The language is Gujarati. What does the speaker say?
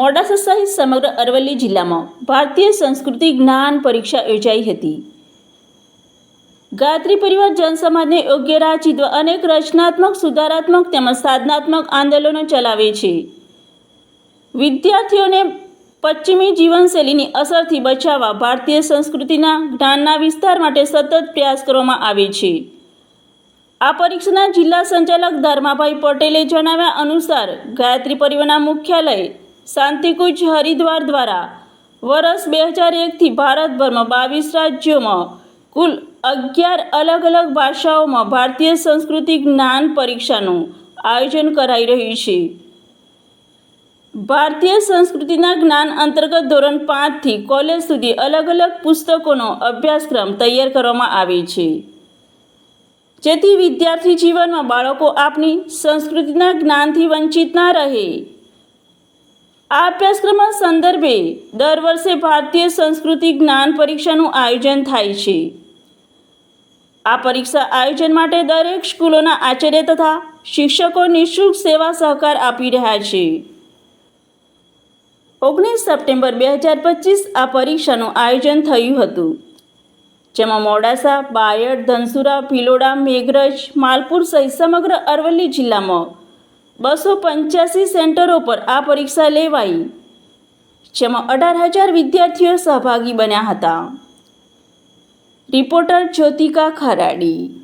મોડાસા સહિત સમગ્ર અરવલ્લી જિલ્લામાં ભારતીય સંસ્કૃતિ જ્ઞાન પરીક્ષા યોજાઈ હતી. ગાયત્રી પરિવાર જનસમાજને યોગ્ય રાહ ચીધવા અનેક રચનાત્મક, સુધારાત્મક તેમજ સાધનાત્મક આંદોલનો ચલાવે છે. વિદ્યાર્થીઓને પશ્ચિમી જીવનશૈલીની અસરથી બચાવવા ભારતીય સંસ્કૃતિના જ્ઞાનના વિસ્તાર માટે સતત પ્રયાસ કરવામાં આવે છે. આ પરીક્ષાના જિલ્લા સંચાલક ધર્માભાઈ પટેલે જણાવ્યા અનુસાર ગાયત્રી પરિવારના મુખ્યાલય શાંતિકુંજ હરિદ્વાર દ્વારા વર્ષ બે હજાર એકથી ભારતભરમાં બાવીસ રાજ્યોમાં કુલ અગિયાર અલગ અલગ ભાષાઓમાં ભારતીય સંસ્કૃતિ જ્ઞાન પરીક્ષાનું આયોજન કરાઈ રહ્યું છે. ભારતીય સંસ્કૃતિના જ્ઞાન અંતર્ગત ધોરણ પાંચથી કોલેજ સુધી અલગ અલગ પુસ્તકોનો અભ્યાસક્રમ તૈયાર કરવામાં આવે છે. જેથી વિદ્યાર્થી જીવનમાં બાળકો આપની સંસ્કૃતિના જ્ઞાનથી વંચિત ના રહે. આ અભ્યાસક્રમના સંદર્ભે દર વર્ષે ભારતીય સંસ્કૃતિ જ્ઞાન પરીક્ષાનું આયોજન થાય છે. આ પરીક્ષા આયોજન માટે દરેક સ્કૂલોના આચાર્ય તથા શિક્ષકો નિઃશુલ્ક સેવા સહકાર આપી રહ્યા છે. ઓગણીસ સપ્ટેમ્બર બે હજાર પચીસ આ પરીક્ષાનું આયોજન થયું હતું. જેમાં મોડાસા, બાયડ, ધનસુરા, ભિલોડા, મેઘરજ, માલપુર સહિત સમગ્ર અરવલ્લી જિલ્લામાં બસો પંચ્યાસી સેન્ટરો પર આ પરીક્ષા લેવાઈ, જેમાં અઢાર હજાર વિદ્યાર્થીઓ સહભાગી બન્યા હતા. રિપોર્ટર જ્યોતિકા ખરાડી.